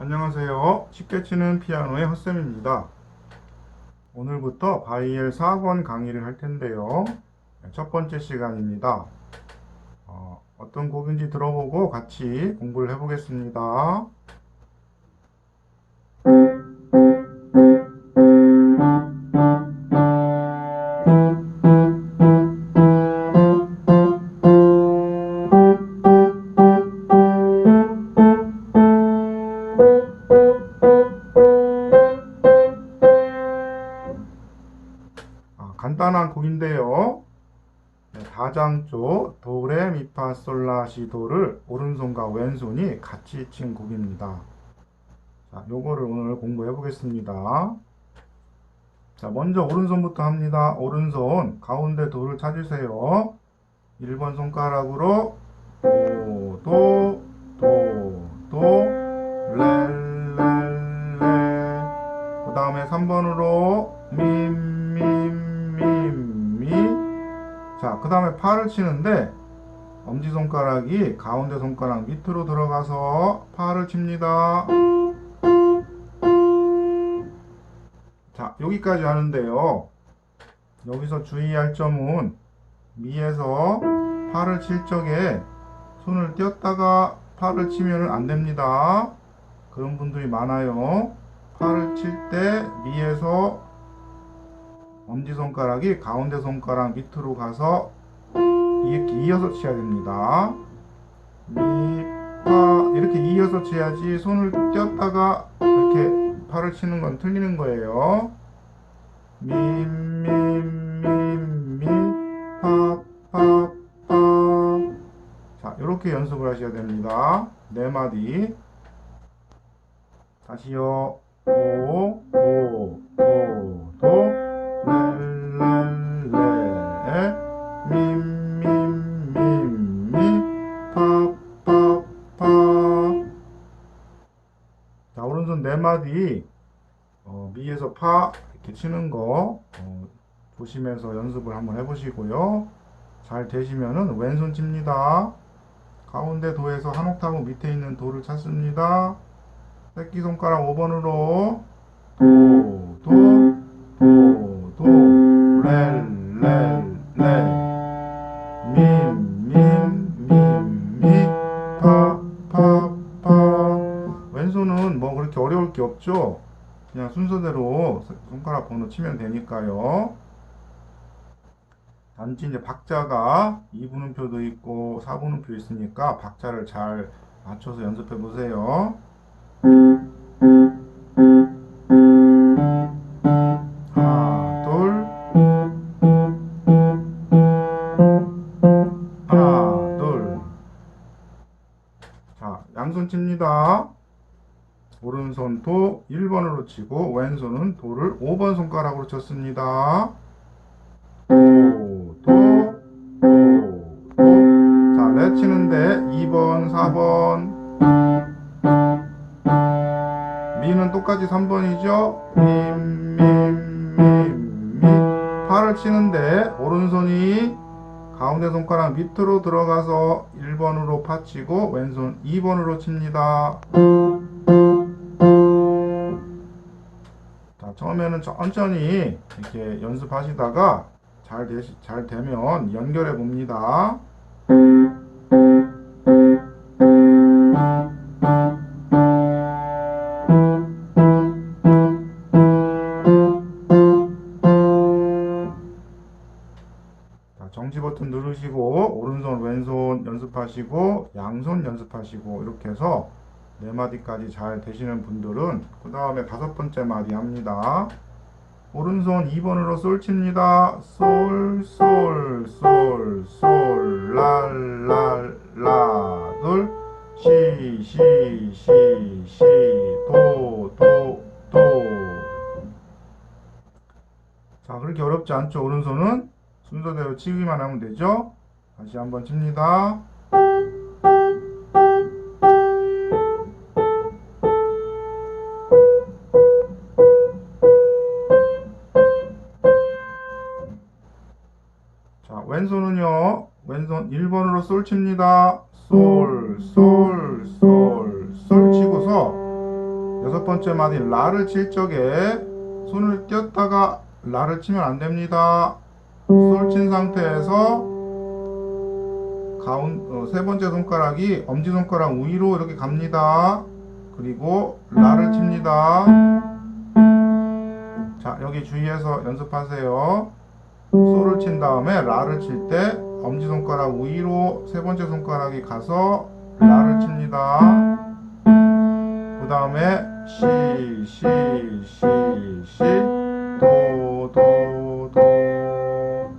안녕하세요. 쉽게 치는 피아노의 헛쌤입니다. 오늘부터 바이엘 4권 강의를 할 텐데요. 첫 번째 시간입니다. 어, 어떤 곡인지 들어보고 같이 공부를 해보겠습니다. 간단한 곡인데요. 네, 다장조 도레미파솔라시도를 오른손과 왼손이 같이 친 곡입니다. 자, 요거를 오늘 공부해 보겠습니다. 자, 먼저 오른손부터 합니다. 오른손 가운데 도를 찾으세요. 1번 손가락으로 도, 도, 도, 도, 레, 레, 레. 그 다음에 3번으로 미, 자, 그 다음에 파를 치는데 엄지손가락이 가운데 손가락 밑으로 들어가서 파를 칩니다. 자, 여기까지 하는데요. 여기서 주의할 점은 미에서 파를 칠 적에 손을 띄었다가 파를 치면 안 됩니다. 그런 분들이 많아요. 파를 칠 때 미에서 엄지손가락이 가운데 손가락 밑으로 가서 이렇게 이어서 쳐야 됩니다. 미, 파 이렇게 이어서 쳐야지 손을 띄었다가 이렇게 팔을 치는 건 틀리는 거예요. 미, 미, 미, 미, 파, 파, 파. 자, 이렇게 연습을 하셔야 됩니다. 네 마디. 다시요. 도, 도, 마디, 어, 미에서 파 이렇게 치는 거 어, 보시면서 연습을 한번 해보시고요. 잘 되시면은 왼손 칩니다. 가운데 도에서 한 옥타브 밑에 있는 도를 찾습니다. 새끼손가락 5번으로 게 없죠? 그냥 순서대로 손가락 번호 치면 되니까요. 단지 이제 박자가 2분음표도 있고 4분음표 있으니까 박자를 잘 맞춰서 연습해 보세요. 양손 칩니다. 오른손 도 1번으로 치고 왼손은 도를 5번 손가락으로 쳤습니다. 도, 도, 도, 도. 자, 레 치는데 2번, 4번. 미는 똑같이 3번이죠. 미, 미, 미, 미. 파를 치는데 오른손이 가운데 손가락 밑으로 들어가서 1번으로 파 치고 왼손 2번으로 칩니다. 처음에는 천천히 이렇게 연습하시다가 잘, 되시, 잘 되면 연결해 봅니다. 자, 정지 버튼 누르시고 오른손 왼손 연습하시고 양손 연습하시고 이렇게 해서 네 마디까지 잘 되시는 분들은 그 다음에 다섯 번째 마디 합니다. 오른손 2번으로 솔 칩니다. 솔, 솔, 솔, 솔, 랄, 랄, 라, 둘, 시, 시, 시, 시, 도, 도, 도. 자, 그렇게 어렵지 않죠? 오른손은 순서대로 치기만 하면 되죠? 다시 한번 칩니다. 1번으로 솔 칩니다. 솔, 솔, 솔, 솔 치고서 여섯 번째 마디 라를 칠 적에 손을 띄었다가 라를 치면 안 됩니다. 솔 친 상태에서 가운 어, 세 번째 손가락이 엄지 손가락 위로 이렇게 갑니다. 그리고 라를 칩니다. 자 여기 주의해서 연습하세요. 솔을 친 다음에 라를 칠때 엄지 손가락 위로 세 번째 손가락이 가서 라를 칩니다. 그 다음에 시, 시, 시, 시, 도, 도, 도.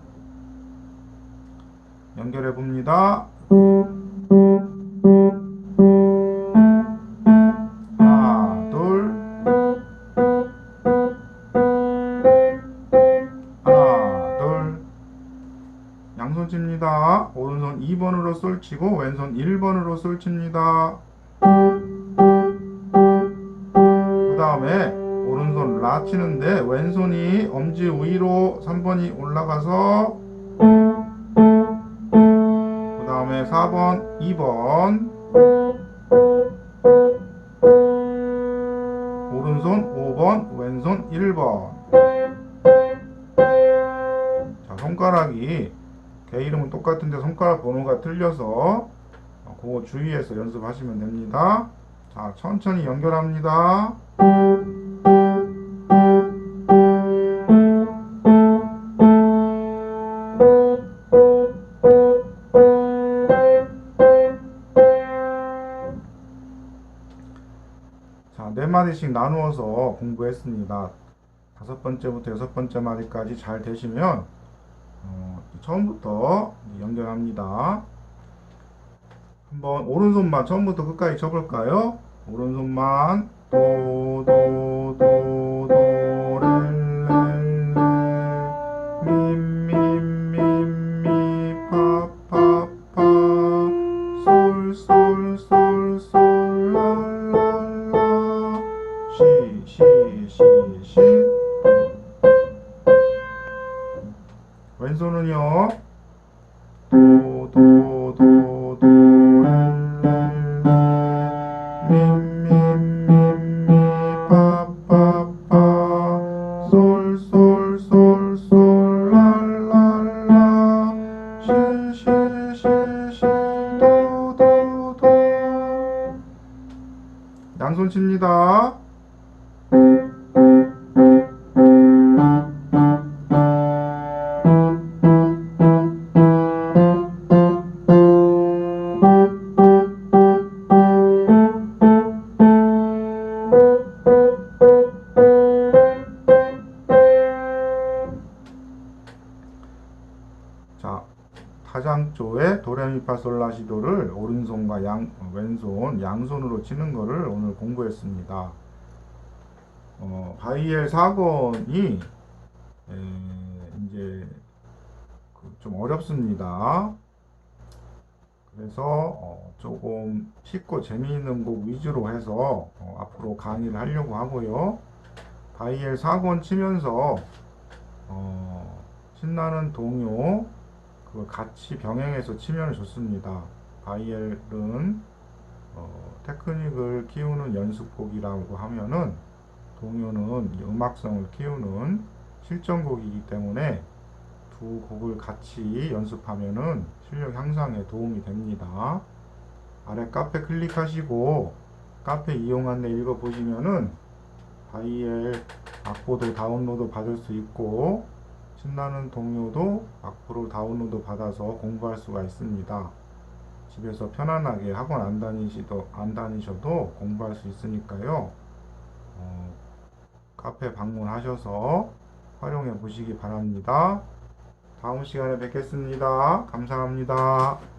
연결해 봅니다. 칩니다. 오른손 2번으로 솔 치고 왼손 1번으로 솔 칩니다. 그 다음에 오른손 라 치는데 왼손이 엄지 위로 3번이 올라가서 그 다음에 4번, 2번 오른손 5번, 왼손 1번 자 손가락이 개 이름은 똑같은데 손가락 번호가 틀려서 어, 그거 주의해서 연습하시면 됩니다 자 천천히 연결합니다 자, 네 마디씩 나누어서 공부했습니다. 다섯 번째부터 여섯 번째 마디까지 잘 되시면 어, 처음부터 연결합니다. 한번 오른손만 처음부터 끝까지 쳐볼까요? 오른손만 도도도도 도도도 양손 칩니다. 미파솔라시도를 오른손과 양, 어, 왼손, 양손으로 치는 거를 오늘 공부했습니다. 어, 바이엘 4권이 이제 그좀 어렵습니다. 그래서 어, 조금 쉽고 재미있는 곡 위주로 해서 어, 앞으로 강의를 하려고 하고요. 바이엘 4권 치면서 어, 신나는 동요 그걸 같이 병행해서 치면 좋습니다. 바이엘은 어, 테크닉을 키우는 연습곡이라고 하면은 동요는 이 음악성을 키우는 실전곡이기 때문에 두 곡을 같이 연습하면은 실력 향상에 도움이 됩니다. 아래 카페 클릭하시고 카페 이용 안내 읽어보시면은 바이엘 악보도 다운로드 받을 수 있고 신나는 동요도 악보로 다운로드 받아서 공부할 수가 있습니다. 집에서 편안하게 학원 안 다니시도 안 다니셔도 공부할 수 있으니까요. 어, 카페 방문하셔서 활용해 보시기 바랍니다. 다음 시간에 뵙겠습니다. 감사합니다.